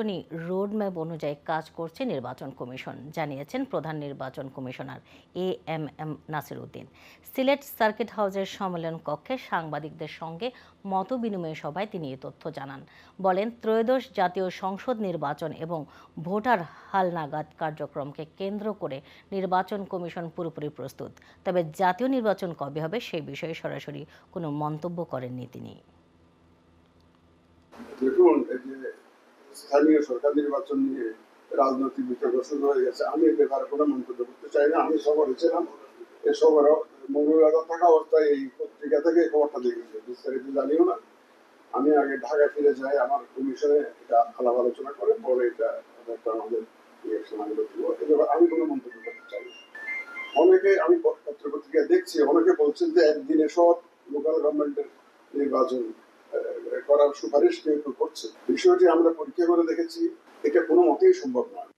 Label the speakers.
Speaker 1: নির্বাচনী রোডম্যাপ অনুযায়ী কাজ করছে নির্বাচন কমিশন, জানিয়েছেন প্রধান নির্বাচন commissioner A M M Nasir Uddin Sylhet circuit হাউসের সম্মেলন কক্ষে সাংবাদিকদের সঙ্গে মত বিনিময় সভায় তিনি এ তথ্য জানান। বলেন, ত্রয়োদশ জাতীয় সংসদ নির্বাচন এবং ভোটার হালনাগাদ কার্যক্রমকে কেন্দ্র করে নির্বাচন কমিশন পুরোপুরি প্রস্তুত। তবে জাতীয় নির্বাচন কবে হবে সেই বিষয়ে সরাসরি কোনো মন্তব্য করেননি তিনি।
Speaker 2: দেখুন স্থানীয় সরকার নির্বাচন নিয়ে রাজনৈতিক বিতর্ক হয়ে গেছে। আমি এ ব্যাপারে কোনো মন্তব্য করতে চাই না। আমি সফরে ছিলাম। এ সফরে মঙ্গলবার থাকা অবস্থায় এই পত্রিকা থেকে খবরটা দেখেছি বিস্তারিত জানিও না। আমি আগে ঢাকায় ফিরে যাই, আমার কমিশনে এটা আলাপ আলোচনা করে, পরে এটা একটা আমাদের আমি কোনো মন্তব্য করতে চাই অনেকে আমি পত্র পত্রিকায় দেখছি, অনেকে বলছেন যে একদিনে সব লোকাল গভর্নমেন্টের নির্বাচন করার সুপারিশ কেউ করছে বিষয়টি আমরা পরীক্ষা করে দেখেছি এটা কোনো মতেই সম্ভব নয়।